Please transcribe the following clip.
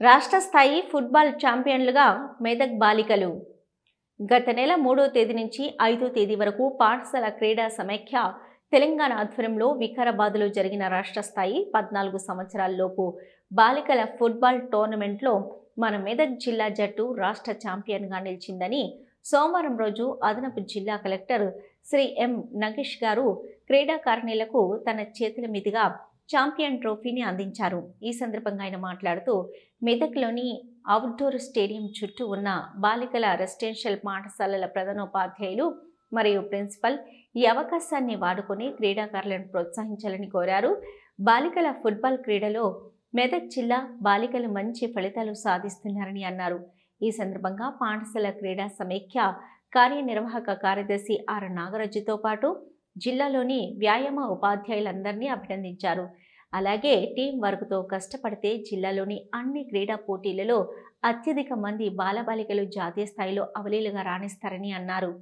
రాష్ట్ర స్థాయి ఫుట్బాల్ ఛాంపియన్లుగా మెదక్ బాలికలు. గత నెల మూడో తేదీ నుంచి ఐదో తేదీ వరకు పాఠశాల క్రీడా సమైక్య తెలంగాణ ఆధ్వర్యంలో వికారాబాద్లో జరిగిన రాష్ట్ర స్థాయి పద్నాలుగు సంవత్సరాలలోపు బాలికల ఫుట్బాల్ టోర్నమెంట్లో మన మెదక్ జిల్లా జట్టు రాష్ట్ర ఛాంపియన్గా నిలిచిందని సోమవారం రోజు అదనపు జిల్లా కలెక్టర్ శ్రీ ఎం నగేష్ గారు క్రీడాకారిణీలకు తన చేతుల మీదుగా ఛాంపియన్ ట్రోఫీని అందించారు. ఈ సందర్భంగా ఆయన మాట్లాడుతూ మెదక్లోని అవుట్డోర్ స్టేడియం చుట్టూ ఉన్న బాలికల రెసిడెన్షియల్ పాఠశాలల ప్రధానోపాధ్యాయులు మరియు ప్రిన్సిపల్ ఈ అవకాశాన్ని వాడుకొని క్రీడాకారులను ప్రోత్సహించాలని కోరారు. బాలికల ఫుట్బాల్ క్రీడలో మెదక్ జిల్లా బాలికలు మంచి ఫలితాలు సాధిస్తున్నారని అన్నారు. ఈ సందర్భంగా పాఠశాల క్రీడా సమైక్య కార్యనిర్వాహక కార్యదర్శి ఆర్ నాగరాజుతో పాటు జిల్లాలోని వ్యాయామ ఉపాధ్యాయులందరినీ అభినందించారు. అలాగే టీం వర్క్తో కష్టపడితే జిల్లాలోని అన్ని క్రీడా పోటీలలో అత్యధిక మంది బాలబాలికలు జాతీయ స్థాయిలో అవలీలుగా రాణిస్తారని అన్నారు.